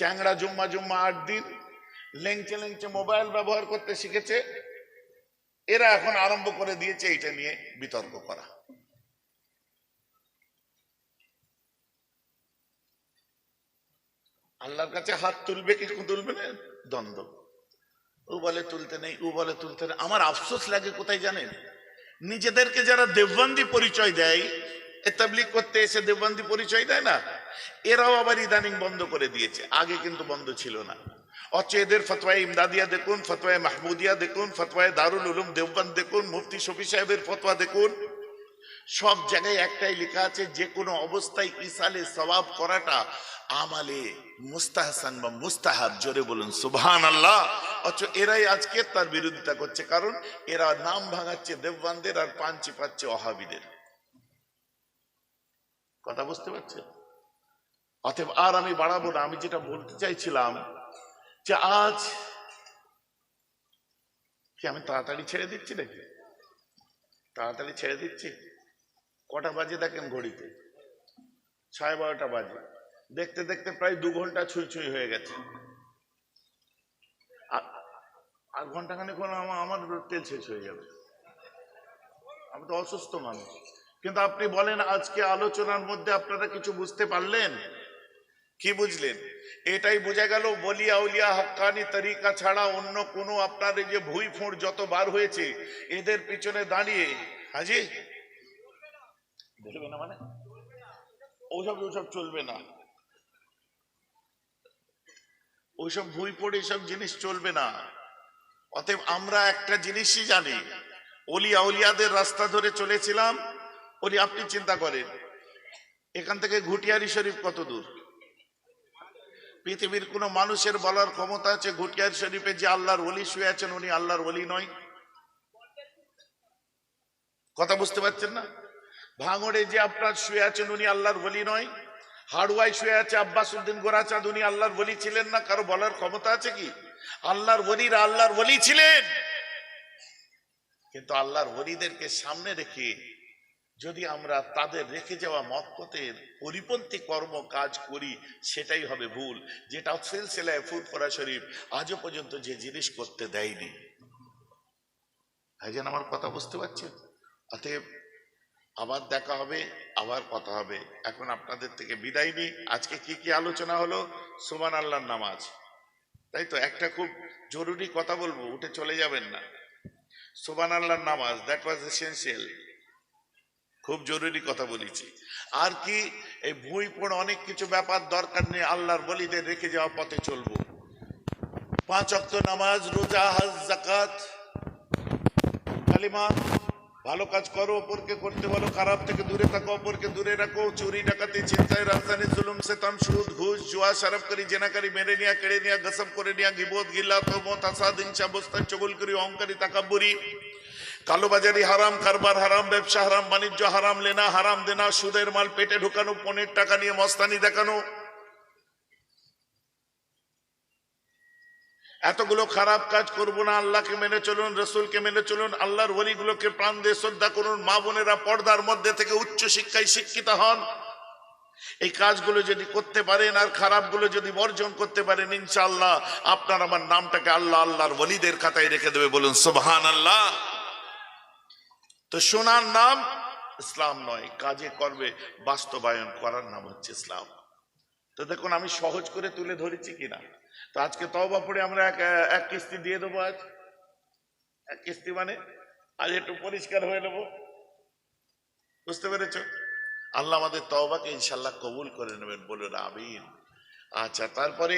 চ্যাংড়া জুম্মা জুম্মা আট দিন লেংচে লেংচে মোবাইল ব্যবহার করতে শিখেছে। এরা এখন আরম্ভ করে দিয়েছে এটা নিয়ে বিতর্ক করা। আল্লাহর কাছে হাত তুলবে কি তুলবে না? দ্বন্দ্ব। ও বলে তুলতে নেই, ও বলে তুলতে নেই। আমার আফসোস লাগে কোথায় জানেন? নিজেদেরকে যারা দেববন্দি পরিচয় দেয়, এ করতে এসে দেববন্দি পরিচয় দেয় না? এরাও আবার ইদানিং বন্ধ করে দিয়েছে। আগে কিন্তু বন্ধ ছিল না। অথচ এদের ফতোয়ায় ইমদাদিয়া দেখুন ফতোয়ায় মাহমুদিয়া দেখুন ফতোয়ায় দারুল উলুম দেওবন্দ দেখুন, মুফতি শফি সাহেবের ফতোয়া দেখুন। সব জায়গায় একটাই লেখা আছে, যে কোনো অবস্থায় ইসালে সবাব করাটা আমালে মুস্তাহসান বা মুস্তাহাব, জোরে বলুন সুবহান আল্লাহ অথচ এরাই আজকে তার বিরোধিতা করছে, কারণ এরা নাম ভাঙাচ্ছে দেববানদের আর পাঞ্চি পাচ্ছে অহাবিদের কথা বুঝতে পারছেন? অতএব আর আমি বাড়াবো না, আমি যেটা বলতে চাইছিলাম যে আজ কি আমি তাড়াতাড়ি ছেড়ে দিচ্ছি নাকি? তাড়াতাড়ি ছেড়ে দিচ্ছি? কটা বাজে দেখেন ঘড়িতে? সাড়ে বারোটা বাজে। দেখতে দেখতে প্রায় দু ঘণ্টা ছুঁই ছুঁই হয়ে গেছে। আর ঘণ্টা খানে কোনো আমার আমার তেল শেষ হয়ে যাবে আমি তো অসুস্থ মানুষ। কিন্তু আপনি বলেন আজকে আলোচনার মধ্যে আপনারা কিছু বুঝতে পারলেন? কি বুঝলেন? এটাই বোঝা গেল বলিয়া উলিয়া হক্কানি তরিকা ছাড়া অন্য কোনো আপনার এই যে ভুই ফুঁড় যত বার হয়েছে এদের পিছনে দাঁড়িয়ে। হাজি দেখবে না মানে? ওসব ওসব চলবে না। ওইসব ভুই পড়ে এসব জিনিস চলবে না। অতএব আমরা একটা জিনিসই জানি অলি আউলিয়াদের রাস্তা ধরে চলেছিলাম বলি আপনি চিন্তা করেন এখান থেকে ঘুটিয়ারি শরীফ কত দূর? পৃথিবীর কোন মানুষের বলার ক্ষমতা আছে? ঘুটিয়ারি শরীফে যে আল্লাহর ওলি শুয়ে আছেন, উনি আল্লাহর ওলি নয়। কথা বুঝতে পারছেন না? ভাঙড়ে যে আপনার শুয়ে আছেন, উনি আল্লাহর বলি নয়। হাড়ুয়ায় শুয়ে আছে আব্বাস উদ্দিন গোরাচাঁদ, উনি আল্লাহর বলি ছিলেন না? কারও বলার ক্ষমতা আছে কি? আল্লাহর বলিরা আল্লাহর বলি ছিলেন। কিন্তু আল্লাহর বলিদেরকে সামনে রেখে যদি আমরা তাদের রেখে যাওয়া মতপথের পরিপন্থী কর্ম কাজ করি, সেটাই হবে ভুল। যেটা সিলসিলায় ফুরফরা শরীফ, আজও পর্যন্ত যে জিনিস করতে দেয়নি। ভাইজান, আমার কথা বুঝতে পারছেন? অতএব আবার দেখা হবে, আবার কথা হবে। এখন আপনাদের থেকে বিদায় নিই। আজকে কি কি আলোচনা হলো? সুমান আল্লাহর নামাজ। তাই তো, একটা খুব জরুরি কথা বলব, উঠে চলে যাবেন না। সুবান আল্লাহর নামাজ দ্যাট ওয়াজ এসেন্সিয়াল খুব জরুরি কথা বলেছি। আর কি, এই ভুঁই পড়ে অনেক কিছু ব্যাপার দরকার নেই, আল্লাহর বলিদের রেখে যাওয়া পথে চলবো। পাঁচ অক্ত নামাজ, রোজা, হজ জাকাত কালিমা, ভালো কাজ করো অপরকে করতে বলো, খারাপ থেকে দূরে থাকো অপরকে দূরে রাখো, চুরি, ডাকাতি চিন্তায় রাজধানী, জুলুম, সেতাম, সুদ, ঘুষ, জুয়া সারাপ করি, জেনাকারি, মেরে নিয়া, কেড়ে নিয়া, গসব করে নিয়া গিবোধ গিল্লা তোমত আসাদ, হিংসা, বস্তান, চগুল করি, অহংকারী, তাকাব্বুরি। কালোবাজারি হারাম, কারবার হারাম, ব্যবসা হারাম, বাণিজ্য হারাম, লেনা হারাম, দেনা, সুদের মাল, পেটে ঢুকানো, পনেরো টাকা নিয়ে মস্তানি দেখানো। এতগুলো খারাপ কাজ করব না, আল্লাহকে মেনে চলুন, রসুলকে মেনে চলুন, আল্লাহর ওলিগুলোকে প্রাণ দিয়ে শ্রদ্ধা করুন, মা বোনেরা পর্দার মধ্যে থেকে উচ্চ শিক্ষায় শিক্ষিত হন। এই কাজগুলো যদি করতে পারেন আর খারাপগুলো যদি বর্জন করতে পারেন, ইনশাআল্লাহ আপনার আমার নামটাকে আল্লাহ আল্লাহর ওলিদের খাতায় রেখে দেবে, বলুন সুবহান আল্লাহ তো শোনার নাম ইসলাম নয়, কাজে করবে বাস্তবায়ন করার নাম হচ্ছে ইসলাম। তো দেখুন, আমি সহজ করে তুলে ধরেছি কিনা। তো আজকে তওবা পড়ে আমরা এক এক কিস্তি দিয়ে দেবো আজ। এক কিস্তি মানে? আজ একটু পরিষ্কার হয়ে নেব। বুঝতে পেরেছ? আল্লাহ আমাদের তওবাকে ইনশাল্লাহ কবুল করে নেবেন, বলুন আমিন। আচ্ছা তারপরে